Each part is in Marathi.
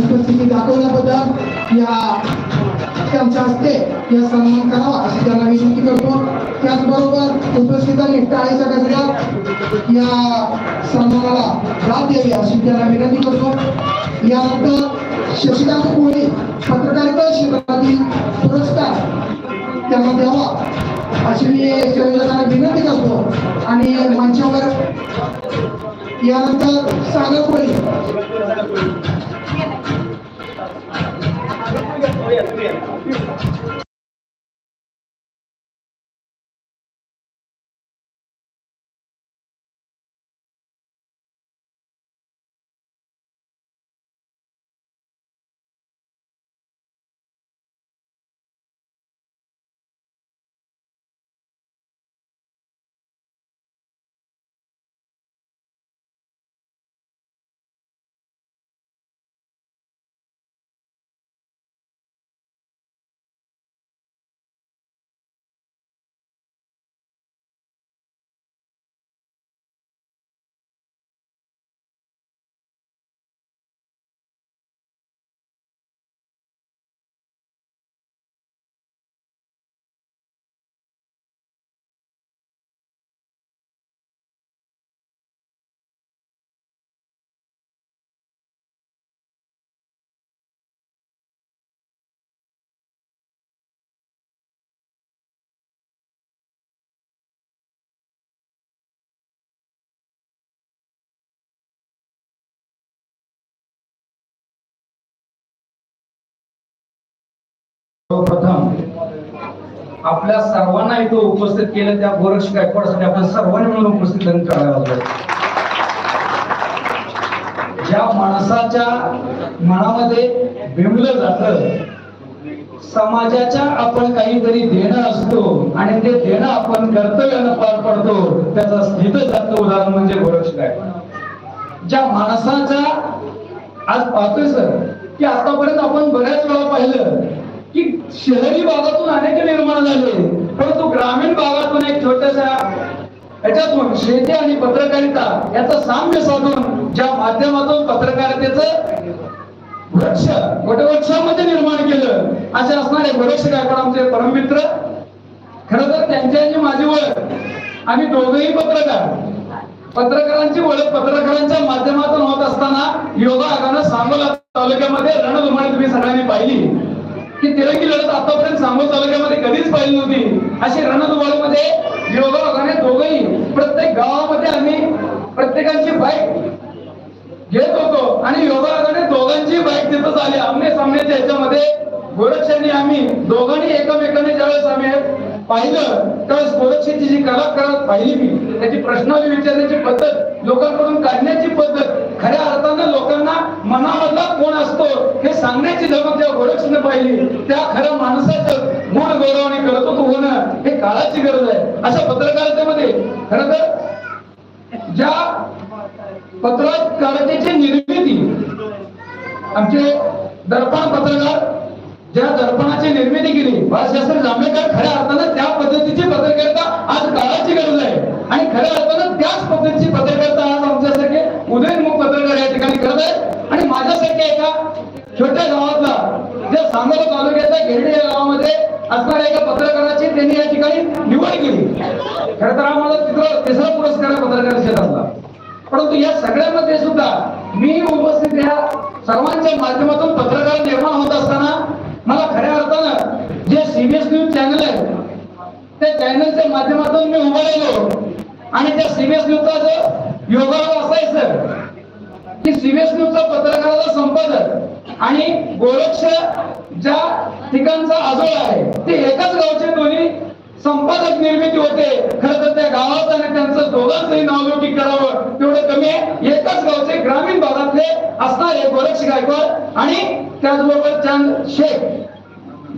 उपस्थिती दाखवल्याबद्दल या त्यांच्या हस्ते या सन्मान करावा अशी त्यांना विनंती करतो. त्याचबरोबर उपस्थितांनी टाळीच्या गजरात या सन्मानाला दाद द्यावी अशी त्यांना विनंती करतो. यानंतर शशिकांत कोळी पत्रकारिता क्षेत्रातील पुरस्कार त्यांना द्यावा अशी मी संयोजकांना विनंती करतो. आणि मंचावर यानंतर सागर कोळी Yeah. सर्वप्रथम आपल्या सर्वांना इथं उपस्थित केलं त्या गोरक्ष गायकवाडसाठी आपण सर्वांनी म्हणून उपस्थित करायला ज्या माणसाच्या मनामध्ये बिंबलं जात समाजाच्या आपण काहीतरी देणं असतो आणि ते देणं आपण कर्तव्यानं पार पडतो त्याचा स्थित जात उदाहरण म्हणजे गोरक्ष गायकवाड. ज्या माणसाचा आज पाहतोय सर की आतापर्यंत आपण बऱ्याच वेळा पाहिलं की शहरी भागातून अनेक निर्माण झाले. परंतु ग्रामीण भागातून एक छोट्याशा याच्यातून शेती आणि पत्रकारिता याचं साम्य साधून ज्या माध्यमातून पत्रकारितेचं वृक्ष वटवृक्षामध्ये निर्माण केलं असे असणारे वृक्ष गायकवाड आमचे परममित्र. खर तर त्यांची आणि माझी ओळख. आम्ही दोघेही पत्रकार. पत्रकारांची ओळख पत्रकारांच्या माध्यमातून होत असताना योगा आगानं सांगोला तालुक्यामध्ये रणधुमाळी तुम्ही सगळ्यांनी पाहिली. की तिरंगी लढत आतापर्यंत सांगोल तालुक्यामध्ये कधीच पाहिली नव्हती. अशी रणधुमाळीमध्ये योगा आगाने दोघंही प्रत्येक गावामध्ये आम्ही प्रत्येकांची बाईक घेत होतो. आणि योगा आगाने दोघांची बाईक तिथं झाली. आमने सामन्याच्या ह्याच्यामध्ये गोरक्षांनी आम्ही दोघांनी एकमेकांनी ज्यावेळेस आम्ही पाहिलं त्यावेळेस गोरक्षाची जी कला करत पाहिली मी त्याची प्रश्नावली विचारण्याची पद्धत लोकांकडून काढण्याची पद्धत खऱ्या अर्थानं लोकांना मनामधला कोण असतो हे सांगण्याची धमक जेव्हा गोरक्षाने पाहिली त्या खऱ्या माणसाचं गुण गौरवाने होतो होणं हे काळाची गरज आहे. अशा पत्रकारितेमध्ये खरं तर ज्या पत्रकारितेची निर्मिती आमचे दर्पण पत्रकार ज्या दर्पणाची निर्मिती केली बाळशास्त्री जांभेकर खऱ्या अर्थानं त्या पद्धतीची पत्रकारिता आज काळाची गरज आहे. आणि खऱ्या अर्थानं त्याच पद्धतीची पत्रकारिता आज आमच्यासारखे उदयनमुख पत्रकार या ठिकाणी करत आहेत. आणि माझ्यासारख्या एका छोट्या गावातला ज्या सांगोला तालुक्यातल्या गिरडी या गावामध्ये असणाऱ्या एका पत्रकाराची त्यांनी या ठिकाणी निवड केली. खरं तर आम्हाला तिथं तिसरा पुरस्कार आहे पत्रकार क्षेत्रातला परंतु या सगळ्यामध्ये सुद्धा मी उपस्थित या सर्वांच्या माध्यमातून पत्रकार निर्माण होत असताना मला खऱ्या अर्थानं जे सीबीएस न्यूज चॅनल आहे त्या चॅनलच्या माध्यमातून मी उभा राहिलो आणि त्या सीबीएस न्यूजचा जो योगाला असायचं की सीबीएस न्यूजचा पत्रकाराचा संपादक आणि गोरक्ष ज्या ठिकाणचा आजोळ आहे ते एकाच गावचे दोन्ही संपादक निर्मिती होते. खर तर त्या गावात आणि त्यांचं दोघांचंही नावलौकिक करावं. तेवढं कमी आहे. एकाच गावचे ग्रामीण भागातले असणारे गोरक्ष गायकवाड आणि त्याचबरोबर चांद शेख.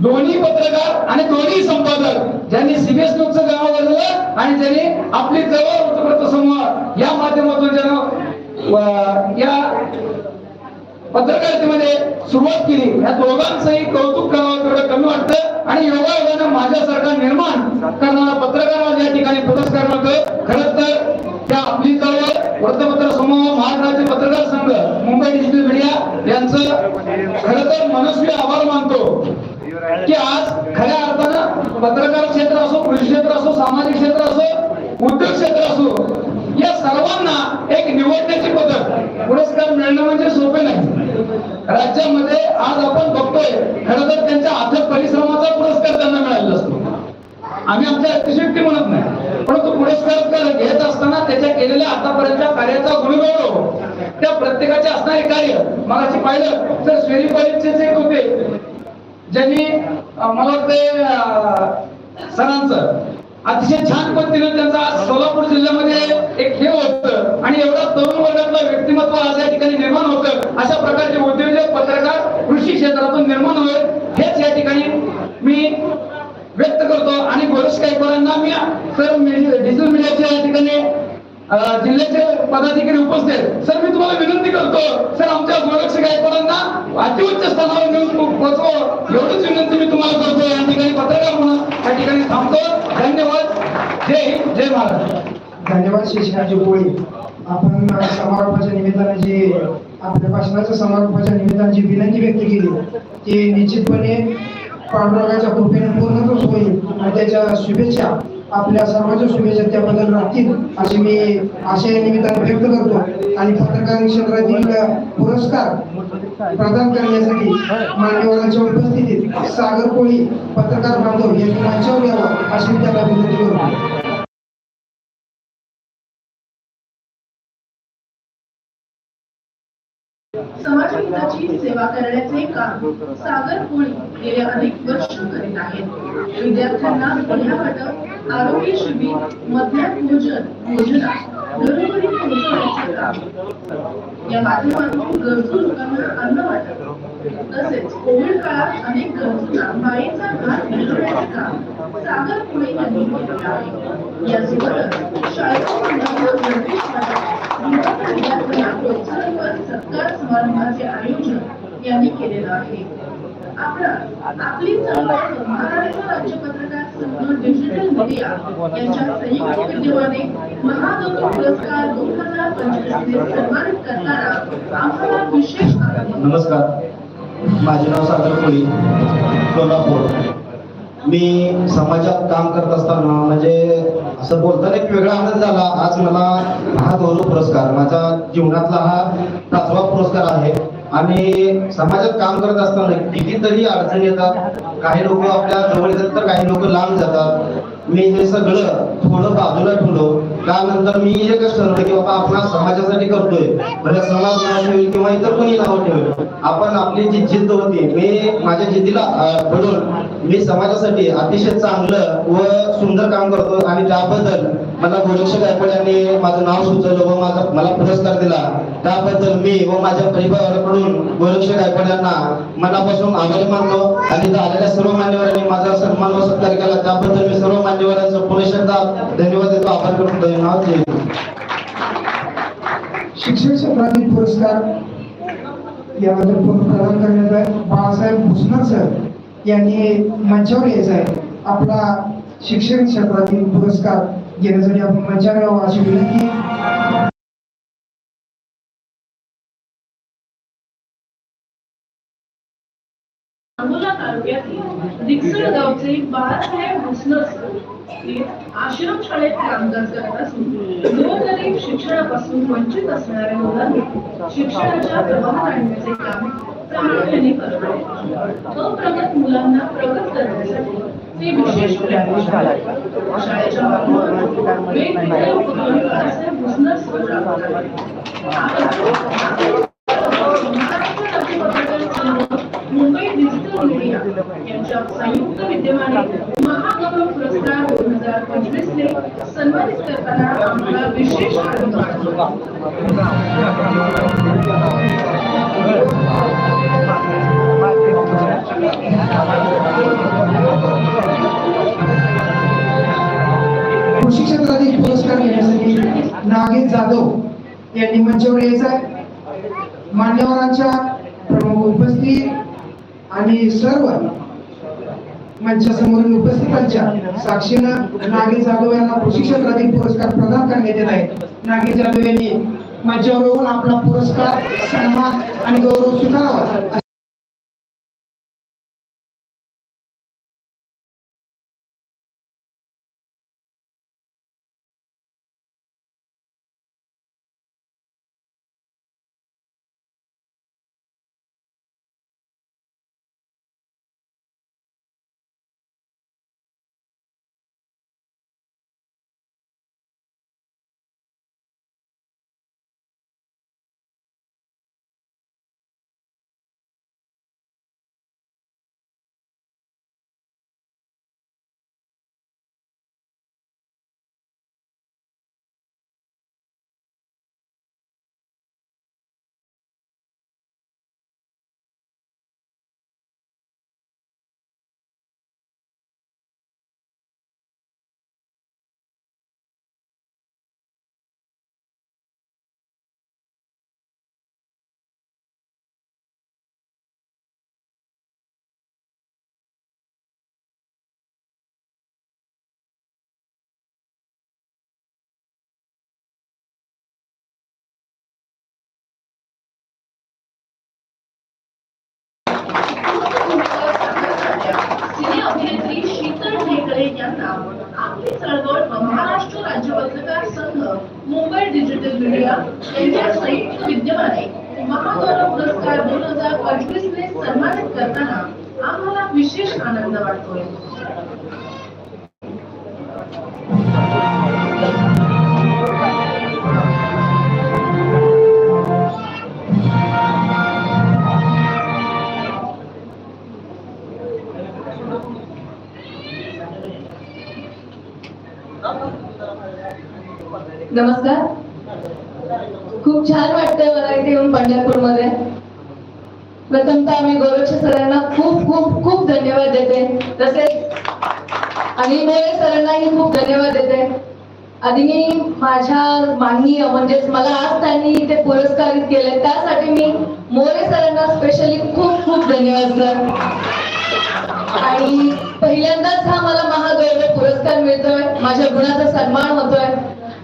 दोन्ही पत्रकार आणि दोन्ही संपादक. ज्यांनी सीबीएस न्यूजचं गाव वाजवलं आणि ज्यांनी आपली जवळ वृत्तपत्र समूह या माध्यमातून ज्यानं या पत्रकारितेमध्ये सुरुवात केली. या दोघांचंही कौतुक करावं तेवढं कमी वाटतं. आणि योगायोगानं माझ्यासारखा निर्माण करणारा पत्रकार या ठिकाणी पुरस्कार मिळतोय. खरंच तर त्या आपली चळवळ वृत्तपत्र समूह महाराष्ट्राचे पत्रकार संघ मुंबई डिजिटल मीडिया यांचं खरं तर मनस्वी आभार मानतो. की आज खऱ्या अर्थानं पत्रकार क्षेत्र असो कृषी क्षेत्र असो सामाजिक क्षेत्र असो उद्योग क्षेत्र असो या सर्वांना एक निवडण्याची पद्धत पुरस्कार मिळणं म्हणजे सोपे नाही. राज्यामध्ये आज आपण बघतोय खरं तर त्यांच्या अथक परिश्रमाचा पुरस्कार त्यांना मिळालेला असतो. आम्ही आमच्या अतिशक्ती म्हणत नाही परंतु पुरस्कार घेत असताना त्याच्या केलेल्या आतापर्यंतच्या कार्याचा गुणगौरव त्या प्रत्येकाचे असणारे कार्य मगाशी पाहिलं तर श्रेणी परीक्षेचे एक होते. ज्यांनी मला वाटते सरांचं अतिशय छान पद्धतीने त्यांचा सोलापूर जिल्ह्यामध्ये एक हे होतं आणि एवढा तरुण वर्गातलं व्यक्तिमत्व आज या ठिकाणी निर्माण होतं अशा प्रकारचे उद्योजक पत्रकार कृषी क्षेत्रातून निर्माण होईल हेच या ठिकाणी मी व्यक्त करतो. आणि गोरस गायकवाडांना मी सर डिजिटल मीडियाच्या या ठिकाणी जिल्ह्याचे पदाधिकारी उपस्थित. सर मी तुम्हाला विनंती करतो. सर आमच्या गोरक्ष गायकवाडांना अतिउच्च स्थानावर नेऊन पोहोचव. एवढीच विनंती मी तुम्हाला करतो. या ठिकाणी पत्रकार म्हणून या ठिकाणी थांबतो. धन्यवाद. जय हिंद जय महाराष्ट्र. धन्यवाद शिक्षणाची पोळी आपण समारोपाच्या निमित्ताने जी आपल्या भाषणाच्या समारोपाच्या निमित्ताने जी विनंती व्यक्त केली ती निश्चितपणे पांडुरंगाच्या कृपेने पूर्णत्वच होईल. आणि त्याच्या शुभेच्छा आपल्या सर्वांच्या शुभेच्छा त्याबद्दल राहतील अशी मी आशय या निमित्ताने व्यक्त करतो. आणि पत्रकार क्षेत्रातील पुरस्कार प्रदान करण्यासाठी मान्यवरांच्या उपस्थितीत सागर कोळी पत्रकार बांधव यांनी मंचावर यावं अशी मी त्याला विनंती सेवा करण्याचे काम सागर कोळी गेले अनेक वर्ष करीत आहेत. विद्यार्थ्यांना पहिला वाटप आरोग्य शिबिर मध्यान भोजन योजना घरोघरी पोहोचवण्याचे काम. या माध्यमातून गरजू लोकांना अन्न वाटप तसेच कोविड काळात अनेक गरजूंना मायेचा हात मिळवण्याचे काम सागर कोळी यांनी केले आहे. यासोबतच शाळेच्या मुलांना प्रवेश वाटप सत्कार समारंभाचे आयोजन यांनी केलेलं आहे आपली चळवळ महाराष्ट्र राज्य पत्रकार संघ डिजिटल मीडिया यांच्या संयुक्त विद्यमाने महागौरव पुरस्कार दोन हजार पंचवीस सन्मानित करताना आम्हाला विशेष नमस्कार. माझे नाव सागर कोळी कोल्हापूर. मी समाजात काम करत असताना म्हणजे असं बोलताना एक वेगळा आनंद झाला. आज मला हा गौरव पुरस्कार माझा जीवनातला हा पाचवा पुरस्कार आहे. आणि समाजात काम करत असताना कितीतरी अडचणी येतात. काही लोक आपल्या जवळ येतात तर काही लोक लांब जातात. मी हे सगळं थोडं बाजूला ठेवलो. त्यानंतर मी एकच ठरवलं की बाबा आपण समाजासाठी करतोय. म्हणजे समाज नाव ठेवेल किंवा इतर कोणी नाव ठेवेल आपण आपली जी जिद्द होती मी माझ्या जिद्दीला अं, मी समाजासाठी अतिशय चांगलं व सुंदर काम करतो आणि त्याबद्दल मला गोरक्ष गायकवाड यांनी माझं नाव सुचवलं व माझा मला पुरस्कार दिला. त्याबद्दल मी व माझ्या परिवाराकडून गोरक्ष गायकवाड यांना मनापासून आभार मानलो आणि इथं आलेल्या सर्व मान्यवरांनी माझा सन्मान व सत्कार केला. त्याबद्दल मी सर्व मान्यवरांचं एकदा धन्यवाद देतो आभार करतो धन्यवाद. शिक्षण क्षेत्रातील पुरस्कार याबद्दल प्रदान करण्यात आहे बाळासाहेब भुसनर सर यांनी मंचावर यायचं आहे. आपला शिक्षण क्षेत्रातील पुरस्कार घेण्यासाठी आपण मंचावर यावं अशी विनंती. तालुक्यातील दिगसड गावचे बाळासाहेब भुसनर सर. हे आश्रम शाळेत कामगार करत असून गोरगरीब शिक्षणापासून वंचित असणाऱ्या मुलांना शिक्षणाच्या प्रवाहात आणण्याचे काम प्रामुख्याने करतात अप्रगत मुलांना प्रगत करण्यासाठी ते विशेष प्रयत्न शाळेच्या माध्यमातून राबवतात. मुंबई डिजिटल यांच्या संयुक्त विद्यमाने महागौरव पुरस्कार दोन हजार पंचवीसने सन्मानित करताना आम्हाला विशेष आनंद कृषी क्षेत्रातील पुरस्कार घेण्यासाठी नागेश जाधव यांनी मंचावर यायचं आहे. मान्यवरांच्या प्रमुख उपस्थित आणि सर्व मंचासमोरील उपस्थितांच्या साक्षीनं नागे जाधव यांना प्रशिक्षण क्षेत्रातील पुरस्कार प्रदान करण्यात येत आहे. नागे जाधव यांनी माझ्यावर आपला पुरस्कार सन्मान आणि गौरव स्वीकारावा विद्यमाने महागौरव पुरस्कार दोन हजार पंचवीस ने सन्मानित करताना आम्हाला विशेष आनंद वाटतोय. नमस्कार. खूप छान वाटतंय मला इथे येऊन पंढरपूरमध्ये. प्रथमतः मी गोरक्ष सरांना खूप खूप खूप धन्यवाद देते. तसेच आणि मोरे सरांनाही खूप धन्यवाद देते. आधी माझ्या मागणी म्हणजेच मला आज त्यांनी इथे पुरस्कारित केले त्यासाठी मी मोरे सरांना स्पेशली खूप खूप धन्यवाद सर आणि पहिल्यांदाच हा मला महागौरव पुरस्कार मिळतोय. माझ्या गुणाचा सन्मान होतोय.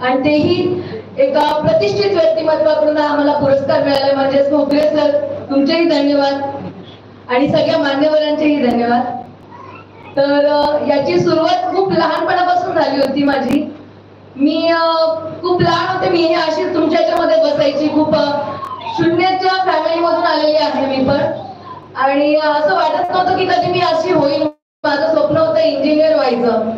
आणि तेही एका प्रतिष्ठित व्यक्तिमत्वाकडून आम्हाला पुरस्कार मिळाले. म्हणजेच भोगले सर तुमचेही धन्यवाद. आणि सगळ्या मान्यवरांचेही धन्यवाद. तर याची सुरुवात खूप लहानपणापासून झाली होती माझी. मी खूप लहान होते. मी हे अशी तुमच्या याच्यामध्ये बसायची. खूप शून्यच्या शून्याच्या फॅमिली मधून आलेली आहे मी पण. आणि असं वाटत नव्हतं की कधी मी अशी होईल. माझं स्वप्न होतं इंजिनियर व्हायचं.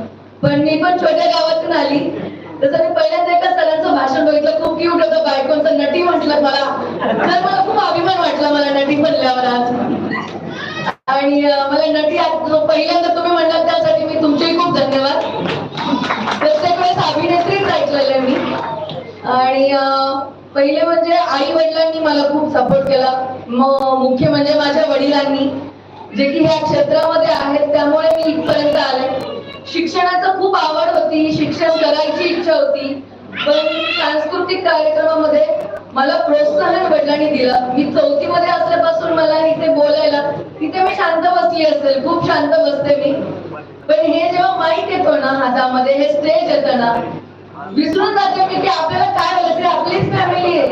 पण मी पण छोट्या गावातून आली. तसं मी पहिल्यांदा एका सरांचं भाषण बघितलं खूप क्यूट होतं बायकोचं नटी म्हटलं मला. तर मला खूप अभिमान वाटला मला नटी म्हणल्यावर आज. आणि मला नटी पहिल्यांदा तुम्ही म्हणलात त्यासाठी मी तुमचेही खूप धन्यवाद. प्रत्येक वेळेस अभिनेत्रीच ऐकलेलं आहे मी. आणि पहिले म्हणजे आई वडिलांनी मला खूप सपोर्ट केला. मग मुख्य म्हणजे माझ्या वडिलांनी. जे की ह्या क्षेत्रामध्ये आहेत त्यामुळे मी इथपर्यंत आले. शिक्षणाचं खूप आवड होती शिक्षण करायची इच्छा होती. पण सांस्कृतिक कार्यक्रमामध्ये मला प्रोत्साहन वडिलांनी दिलं. मी चौथीमध्ये असल्यापासून मला इथे बोलायला तिथे मी शांत बसली असेल खूप शांत बसते मी. पण हे जेव्हा माईक येतो ना हातामध्ये हे स्टेज येतं ना विसरून जाते मी की आपल्याला काय व्हायचं आपलीच फॅमिली आहे.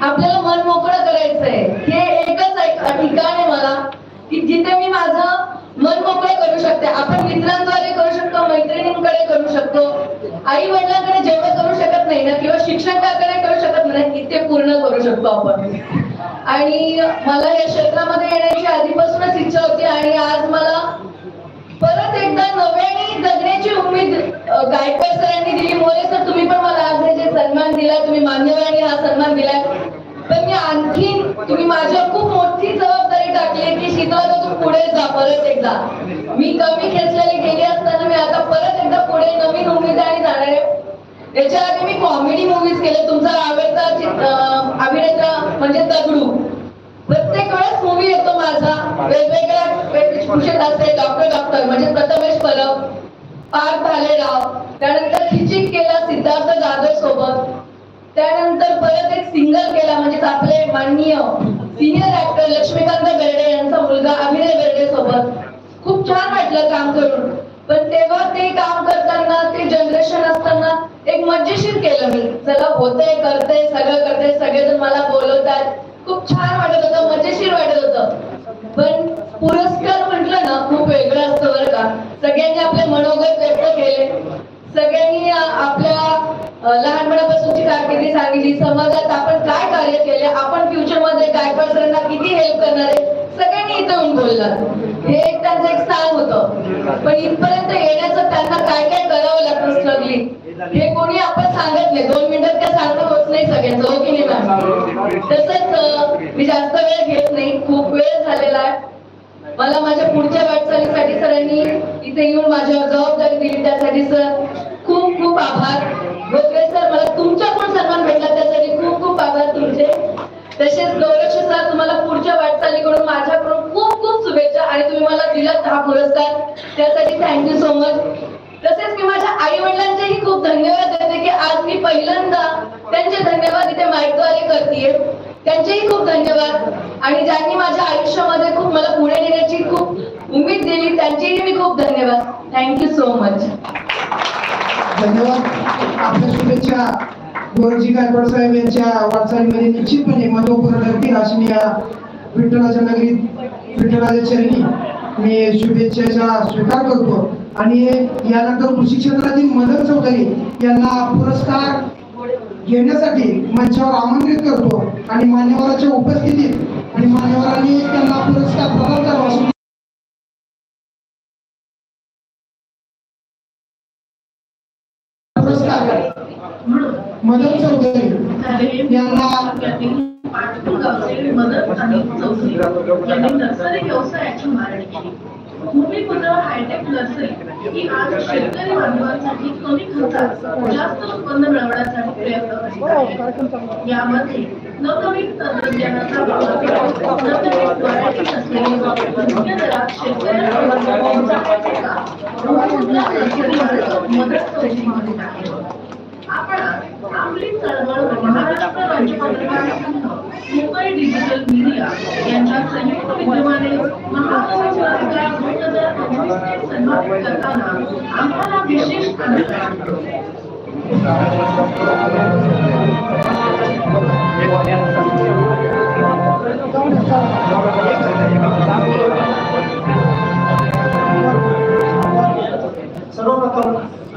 आपल्याला मन मोकळं करायचंय. हे एकच ठिकाण आहे मला. की जिथे मी माझं मन मोकळे करू शकते आपण मित्रांद्वारे करू शकतो मैत्रिणींकडे करू शकतो आई वडिलांकडे जेवढं करू शकत नाही ना किंवा शिक्षकाकडे करू शकत नाही इथे पूर्ण करू शकतो आपण. आणि मला या क्षेत्रामध्ये येण्याची आधीपासूनच इच्छा होती आणि आज मला परत एकदा नव्याने जगण्याची उमेद गायकवाड सरांनी दिली. मोरे सर तुम्ही पण मला आज हे जे सन्मान दिला तुम्ही मान्यवरांनी हा सन्मान दिलाय. पण मी आणखीन तुम्ही माझ्यावर खूप मोठी जबाबदारी टाकली की शीतला तू पुढे जा परत एकदा. मी कमी खेचलेली गेली असताना मी आता परत एकदा पुढे नवीन उमेदवारी जाणार आहे. याच्या आधी मी कॉमेडी मूवीज केले. तुमचा आवडता अभिनेता म्हणजे दगडू. प्रत्येक वेळेस मूवी येतो माझा. वेगवेगळ्या वेशभूषेत असते. डॉक्टर डॉक्टर म्हणजे प्रथमेश पार्क पार्थ भालेराव. त्यानंतर खिचिक केला सिद्धार्थ जाधव सोबत. त्यानंतर परत एक सिंगल केला म्हणजे आपले माननीय सिनियर ऍक्टर लक्ष्मीकांत बेर्डे यांचा मुलगा अभिनय बेर्डे सोबत. खूप छान वाटलं काम करून. पण तेव्हा ते काम करताना ते जनरेशन असताना एक मजेशीर केलं मी. चला होतंय करते सगळं करते सगळेजण मला बोलवतात. खूप छान वाटत होतं मजेशीर वाटत होतं. पण पुरस्कार म्हटलं ना खूप वेगळं असतं बरं का. सगळ्यांनी आपले मनोगत व्यक्त केले. सगळ्यांनी आपल्या लहानपणापासूनची कारकिर्दी सांगितली. समाजात आपण काय कार्य केले? आपण फ्युचरमध्ये काय पर्सनला किती हेल्प करणार आहे? सगळ्यांनी इथं येऊन बोललात हे एक त्यांचं एक स्थान होतं. पण इथपर्यंत येण्याचं त्यांना काय काय करावं लागतं स्ट्रगली हे कोणी आपण सांगत नाही. दोन मिनिटात काय सांगणं होत नाही सगळ्यांचं. हो की नाही मॅम तसंच मी जास्त वेळ घेत नाही. खूप वेळ झालेला आहे. मला माझ्या पुढच्या वाटचालीसाठी सरांनी इथे येऊन माझ्यावर जबाबदारी दिली. त्यासाठी सर खूप खूप आभार. गोखले सर मला तुमच्या पण सन्मान भेटला. त्यासाठी खूप खूप आभार तुमचे. तसेच गौरक्ष सर तुम्हाला पुढच्या वाटचालीकडून माझ्याकडून खूप खूप शुभेच्छा आणि तुम्ही मला दिलात हा पुरस्कार. त्यासाठी थँक्यू सो मच तसेच मी माझ्या आई वडिलांचेही खूप धन्यवाद देते की आज मी पहिल्यांदा त्यांचे धन्यवाद इथे माईकद्वारे करते त्यांचेही खूप धन्यवाद. आणि ज्यांनी माझ्या आयुष्यामध्ये खूप मला पुढे नेण्याची खूप उमेद दिली त्यांचेही मी खूप धन्यवाद. थँक्यू सो मच धन्यवाद. आपल्या शुभेच्छा. गौरवजी गायकवाड साहेब यांच्या वाटचालीमध्ये निश्चितपणे महत्त्वपूर्ण ठरतील अशी मी या विठ्ठलाच्या नगरीत विठ्ठलाच्या चरणी मी शुभेच्छेचा स्वीकार करतो. आणि यानंतर कृषी क्षेत्रातील मदन चौधरी यांना पुरस्कार घेण्यासाठी मंचावर आमंत्रित करतो आणि मान्यवरांच्या उपस्थितीत आणि मान्यवरांनी त्यांना पुरस्कार प्रदान करावा अशी पुरस्कार मदन चौधरी यांना मदत आणि चौधरी यांनी नर्सरी व्यवसायाची मागणी केली. भूमिपुत्र हायटेक नर्सरी ही आज शेतकरी बांधवांसाठी कमी खर्चात जास्त उत्पन्न मिळवण्यासाठी प्रयत्न करीत आहे. यामध्ये नवनवीन तंत्रज्ञानाचा वापर करून नवनवीन व्हरायटी असलेली योग्य दरात पोहोचवण्याचे काम भूमिपुत्र नर्सरी मदत आहे. आपण आपली चळवळ महाराष्ट्र राज्य पत्रकार संघ मुंबई डिजिटल मीडिया यांच्या संयुक्त विद्यमाने महानवी पुरस्कार दोन हजार पंचवीसने सन्मानित करताना आम्हाला विशेष आनंद वाटतो सर्वप्रथम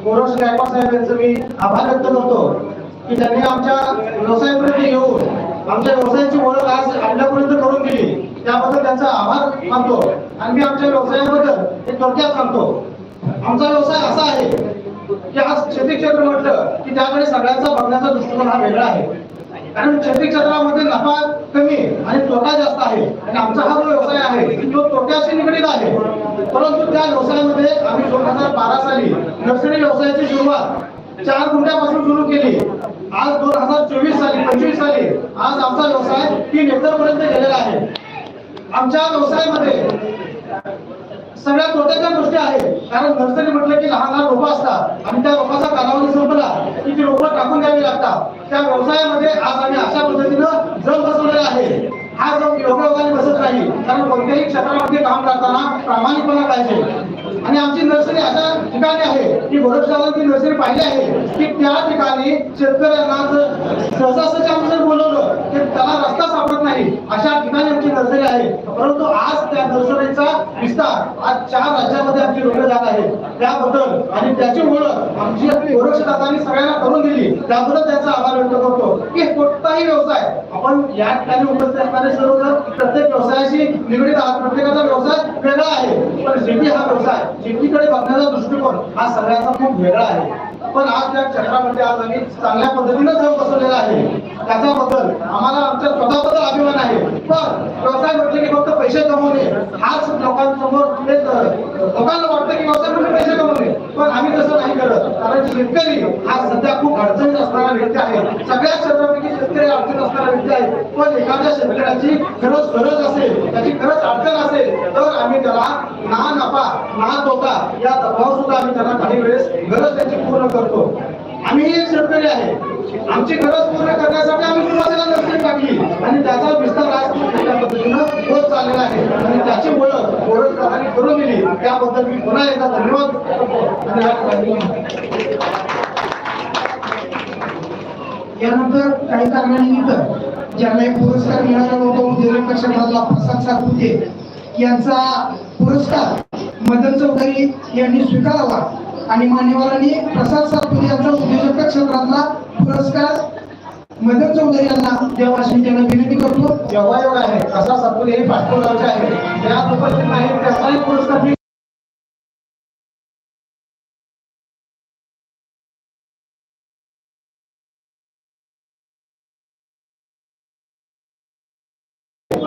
गोरक्ष गायकवाड साहेब यांचं मी आभार व्यक्त करतो की त्यांनी आमच्या व्यवसायापर्यंत येऊन आमच्या व्यवसायाची ओळख आज आपल्यापर्यंत करून दिली. त्याबद्दल त्यांचा आभार मानतो. आणि मी आमच्या व्यवसायाबद्दल एक थोडक्यात सांगतो. आमचा व्यवसाय असा आहे की आज शेती क्षेत्र म्हटलं की त्याकडे सगळ्यांचा बघण्याचा दृष्टिकोन हा वेगळा आहे. कारण शेती क्षेत्रामध्ये नफा कमी आणि तोटा जास्त आहे. आणि आमचा हा जो व्यवसाय आहे तो तोट्याशी निगडीत आहे. परंतु त्या व्यवसायामध्ये आम्ही दोन हजार बारा साली नर्सरी व्यवसायाची सुरुवात चार गुंठ्यापासून सुरू केली. आज दोन हजार चोवीस साली पंचवीस साली आज आमचा व्यवसाय तीन एकर पर्यंत गेलेला आहे. आमच्या व्यवसायामध्ये सगळ्या तोट्याच्या गोष्टी आहेत. कारण नर्सरी म्हटलं की लहान लहान रोपं असतात. आणि त्या रोपाचा कालावधी संपला की ती रोपं टाकून द्यावी लागतात. त्या व्यवसायामध्ये आज आम्ही अशा पद्धतीनं जग बसवलेला आहे. हा जग योगायोगाने बसत नाही. कारण कोणत्याही क्षेत्रामध्ये काम करताना प्रामाणिकपणा पाहिजे. आणि आमची नर्सरी अशा ठिकाणी आहे. की गोरक्षावांची नर्सरी पाहिली आहे. की त्या ठिकाणी शेतकऱ्यांना जर सहजासहजी आम्ही जर बोलवलं तर त्याला रस्ता सापडत नाही. अशा ठिकाणी आमची नर्सरी आहे. परंतु आज त्या नर्सरीचा विस्तार आज चार राज्यामध्ये आमची रोखले जात आहे त्याबद्दल आणि त्याची ओळख आमची गोरक्षदातांनी सगळ्यांना करून दिली. त्याबद्दल त्याचा आभार व्यक्त करतो. की कोणताही व्यवसाय आपण या ठिकाणी उपस्थित असणारे सर्व प्रत्येक व्यवसायाशी निगडीत आहात. प्रत्येकाचा व्यवसाय वेगळा आहे. पण शेती हा व्यवसाय. शेतीकडे बघण्याचा दृष्टिकोन हा सगळ्यांचा खूप वेगळा आहे. पण आज त्या चक्रामध्ये आज आम्ही चांगल्या पद्धतीनं जग बसवलेला आहे. त्याच्याबद्दल आम्हाला आमच्या स्वतःबद्दल अभिमान आहे. पण व्यवसाय म्हटलं की फक्त पैसे कमवणे हाच लोकांसमोर म्हणजे, लोकांना वाटतं की व्यवसाय म्हणजे पैसे कमवणे. पण आम्ही तसं नाही करत. कारण शेतकरी हा सध्या खूप अडचणीत असणारा व्यक्ती आहे. सगळ्या क्षेत्रापैकी शेतकरी अडचण असणारा व्यक्ती आहे. पण एखाद्या शेतकऱ्याची खरंच गरज असेल त्याची खरंच अडचण असेल तर आम्ही त्याला ना नफा ना तोटा या तत्वावर सुद्धा आम्ही त्यांना काही वेळेस गरज त्याची पूर्ण करतो. आम्ही एक शेतकरी आहे. आमची गरज पूर्ण करण्यासाठी आम्ही सुरुवातीला नर्सरी टाकली आणि त्याचा विस्तार आज खूप मोठ्या पद्धतीनं होत चाललेला आहे. आणि त्याची ओळख ओळख करून दिली. त्याबद्दल मी पुन्हा एकदा धन्यवाद यानंतर काही कारणानिमित्त ज्यांना एक पुरस्कार मिळाला नव्हता उद्योजक क्षेत्रातला प्रसाद सातपुते यांचा पुरस्कार मदन चौधरी यांनी स्वीकारावा. आणि मान्यवरांनी प्रसाद सातपुते यांचा उद्योजक क्षेत्रातला पुरस्कार मदन चौधरी यांना देवाशी मी विनंती करतो. जेव्हा एवढा आहे प्रसाद सत्पुर हे पाठपूर आहे. त्या उपस्थित नाही त्याचाही पुरस्कार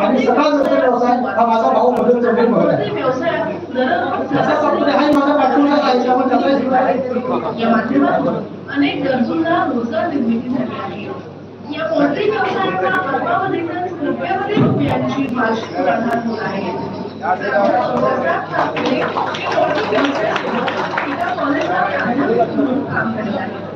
आणि सकाळ व्यवसाय हा माझा भाऊ मदन चौधरी म्हणून आहे व्यवसायात दररोज हाही माझा पाठपूर आहे त्यामुळे त्याचाही अनेक गरजूंना रोजगार निर्मिती झाली आहे या पोल्ट्री व्यवसायाचा अल्पावधीतच रुपयामध्ये रुपयांची वार्षिक वाढ होत आहे कॉलेजला म्हणून काम करत आहे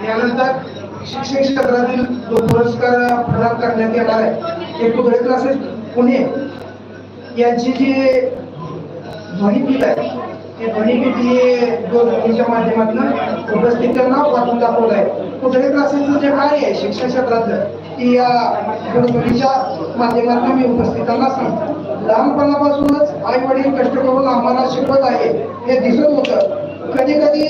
त्यानंतर पुरस्कार शिक्षण क्षेत्रातील जो पुरस्कार प्रदान करण्यात येणार आहे ते कुदळे क्लासेस पुणे. यांची जी माहिती आहे ध्वनिपीठ माध्यमातून उपस्थित करणं वाटून दाखवलं आहे. कुदळे क्लासेसचं जे कार्य आहे शिक्षण क्षेत्रातलं ती या दूरध्वनीच्या माध्यमातून मी उपस्थितांना सांगतो. लहानपणापासूनच आई वडील कष्ट करून आम्हाला शिकवत आहे हे दिसत होतं. कधी कधी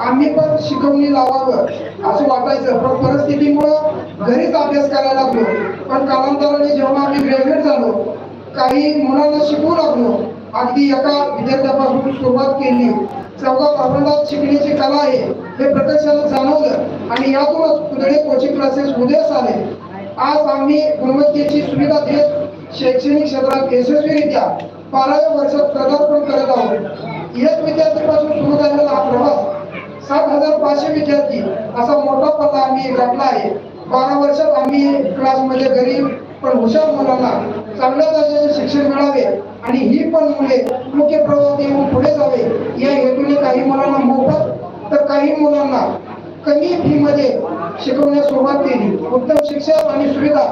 आम्ही पण शिकवणी लावावं असं वाटायचं. पण परिस्थितीमुळं घरीच अभ्यास करायला लागलो. पण कालांतराने जेव्हा आम्ही ग्रॅज्युएट झालो काही मुलांना शिकवू लागलो अगदी एका विद्यार्थ्यापासून सुरुवात केली. चौदा प्रबंधात शिकण्याची कला आहे हे प्रत्यक्षाला जाणवलं. आणि यातूनच कुदळे कोचिंग क्लासेस उदयास आले. आज आम्ही गुणवत्तेची सुविधा देत शैक्षणिक क्षेत्रात यशस्वीरित्या बाराव्या वर्षात पदार्पण करत आहोत. एक विद्यार्थ्यापासून सुरू झालेला हा प्रवास सात हजार पाचशे विद्यार्थी असा मोठा पत्ता आम्ही गाठला आहे. बारा वर्षात आम्ही क्लासमध्ये गरीब पण हुशार मुलांना चांगल्या दर्जाचे शिक्षण मिळावे आणि ही पण मुले मुख्य प्रवाहात येऊन पुढे जावे. या हेतूने काही मुलांना मोफत तर काही मुलांना कमी फी मध्ये शिकवण्यास सुरुवात केली. उत्तम शिक्षण आणि सुविधा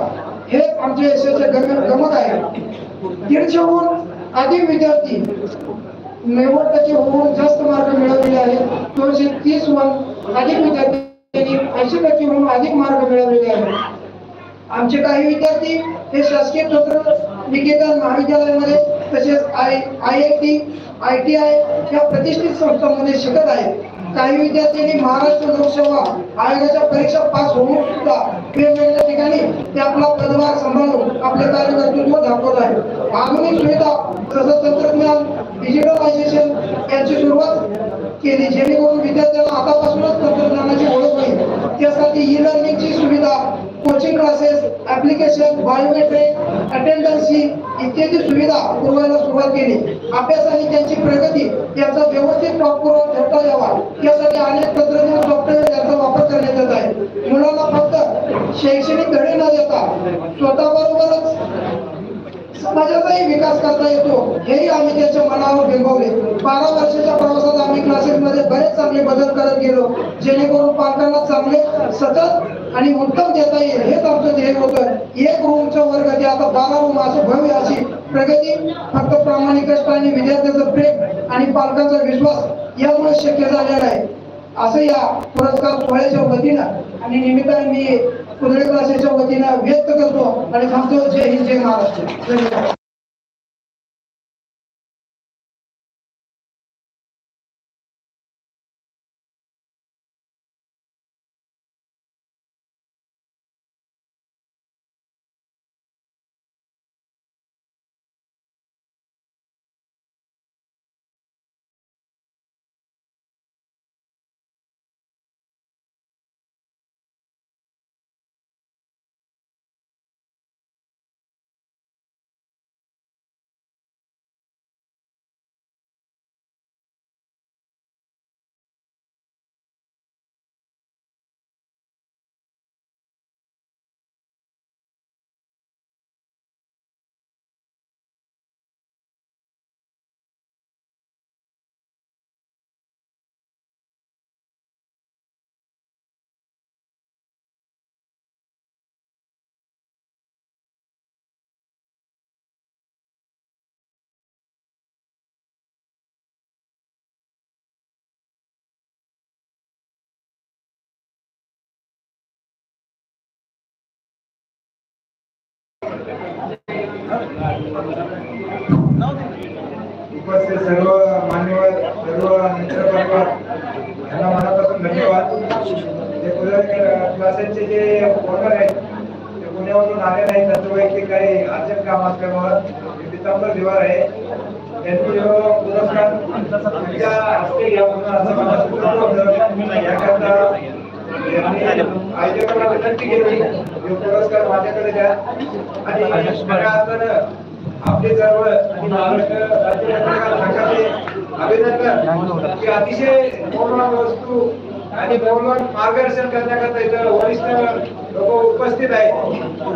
हे आमच्या यशाचे गम गमक आहे. दीडशेहून अधिक विद्यार्थी नव्वद टक्के होऊन जास्त मार्क मिळवलेले आहेत. दोनशे तीस वन अधिक विद्यार्थ्यांनी ऐंशी टक्के होऊन अधिक मार्क मिळवलेले आहेत. आमचे काही विद्यार्थी हे शासकीय तंत्र निकेतन महाविद्यालयामध्ये तसेच I I I T I T I या प्रतिष्ठित संस्थांमध्ये शिकत आहेत. काही विद्यार्थ्यांनी महाराष्ट्र लोकसेवा आयोगाच्या परीक्षा पास होऊन सुद्धा वेगवेगळ्या ठिकाणी ते आपला पदभार सांभाळून आपले कार्यकर्तृत्व दाखवत आहे आधुनिक सुविधा तसंच तंत्रज्ञान डिजिटलायझेशन यांची सुरुवात केली जेणेकरून विद्यार्थ्यांना आतापासूनच तंत्रज्ञानाची ओळख होईल. त्यासाठी ई लर्निंगची सुविधा coaching classes application biometric attendance इत्यादी सुविधा पुरवायला सुरुवात केली. अभ्यास आणि त्यांची प्रगती याचा व्यवस्थित पाठपुरावा ठरता यावा. यासाठी अनेक तंत्रज्ञान सॉफ्टवेअर याचा वापर करण्यात येत आहे. मुलांना फक्त शैक्षणिक धडे न देता स्वतःबरोबरच समाजाचाही विकास करता येतो हेही आम्ही त्याच्या मनावर बिंबवले. बारा वर्षाच्या प्रवासात आम्ही क्लासेसमध्ये बरेच चांगले बदल करत गेलो जेणेकरून पालकांना चांगले सतत आणि उत्तम देता येईल हेच आमचं ध्येय होतं. एक रूमचा वर्ग ते आता बारा रूम असं भव्य अशी प्रगती फक्त प्रामाणिक कष्ट आणि विद्यार्थ्याचं प्रेम आणि पालकांचा विश्वास यामुळे शक्य झालेला आहे. असं या पुरस्कार सोहळ्याच्या वतीनं आणि निमित्ताने मी कुदळे क्लासेसच्या वतीनं व्यक्त करतो आणि थांबतो. जय हिंद जय महाराष्ट्र. धन्यवाद. आमचे सर्व मान्यवर सर्व मित्र परिवार यांना मनापासून धन्यवाद. जे कुलर क्लासेसचे जे ओनर आहेत ते पुण्यावरून आले नाही त्यांचं वैयक्तिक काही अर्जंट काम असल्यामुळं पितांबर दिवार आहे. त्यांनी जो पुरस्कार तुमच्या हस्ते घ्या म्हणून असं मला सुचवलं होतं. याकरता आयोजकांना विनंती केली. पुरस्कार माझ्याकडे द्या. आणि आपले सर्व महाराष्ट्र राज्य संघाचे अभिनंदन. की अतिशय मौल्यवान वस्तू आणि मौल्यवान मार्गदर्शन करण्याकरता इथं वरिष्ठ लोक उपस्थित आहेत.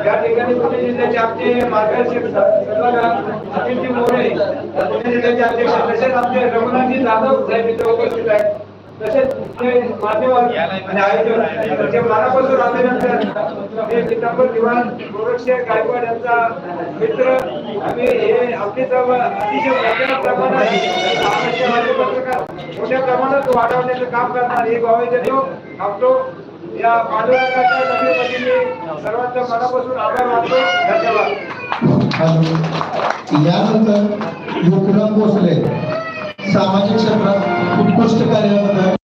या ठिकाणी पुणे जिल्ह्याचे आमचे मार्गदर्शक स- सल्लागार अनिलजी मोरे पुणे जिल्ह्याचे अध्यक्ष तसेच आमचे रघुनाथजी जाधव साहेब इथे उपस्थित आहेत. तसेच ते मान्यवर आणि आयोजक म्हणजे हे पितांबर दिवाण गोरक्षक गायकवाड यांचा मित्र. आम्ही हे आपली सर्व अतिशय मोठ्या प्रमाणात मोठ्या प्रमाणात वाढवण्याचं काम करणार हे भावे देतो आपलो या पांडुरंगाच्या नवीन सर्वांचा मनापासून आभार मानतो. धन्यवाद. यानंतर युवराम भोसले. सामाजिक क्षेत्रात उत्कृष्ट आहे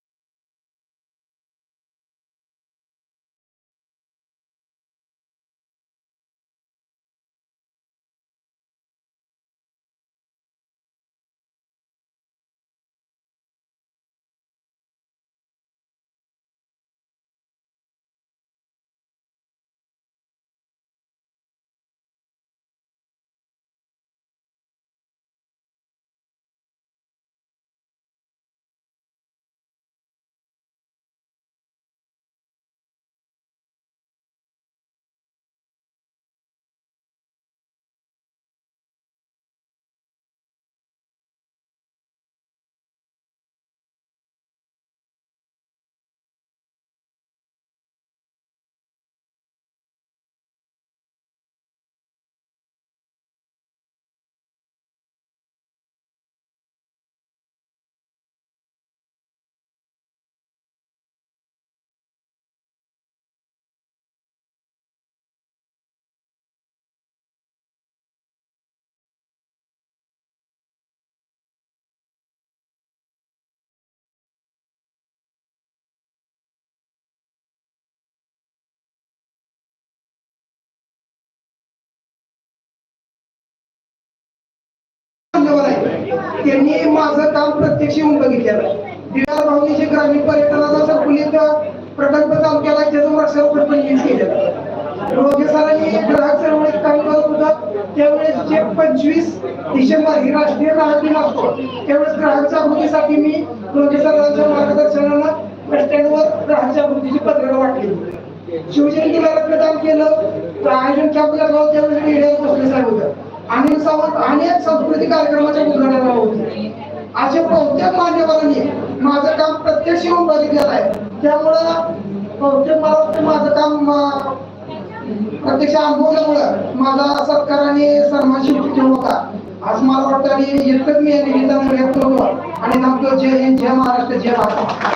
येऊन बघितलेलं आहे भावनीचे ग्रामीण पर्यटनाचा संकुलित प्रकल्प चालू केला त्याचं वर्षावर पण केलं. रोगे सरांनी ग्राहक चळवळीत काम करत होतं. त्यावेळेस जे पंचवीस डिसेंबर ही राष्ट्रीय ग्राहक दिन असतो त्यावेळेस ग्राहक जागृतीसाठी मी रोगे सरांच्या मार्गदर्शनानं बस स्टँडवर ग्राहक जागृतीची पत्रकं वाटली. शिवजयंतीला रक्तदान केलं. आयोजन कॅम्पला गाव त्यावेळेस मीडियात बसले साहेब होतं. आणि सावंत अनेक सांस्कृतिक कार्यक्रमाच्या उद्घाटनाला होते. असे बहुतेक मान्यवरांनी माझं काम प्रत्यक्ष येऊन बघितलेलं आहे? त्यामुळं बहुतेक मला वाटतं माझं काम प्रत्यक्ष अनुभवल्यामुळं माझा सत्कार आणि सन्मान शेवटी होता. असं मला वाटतं आणि इतकंच मी या निमित्तानं व्यक्त होतो आणि थांबतो जय हिंद जय महाराष्ट्र जय महाराष्ट्र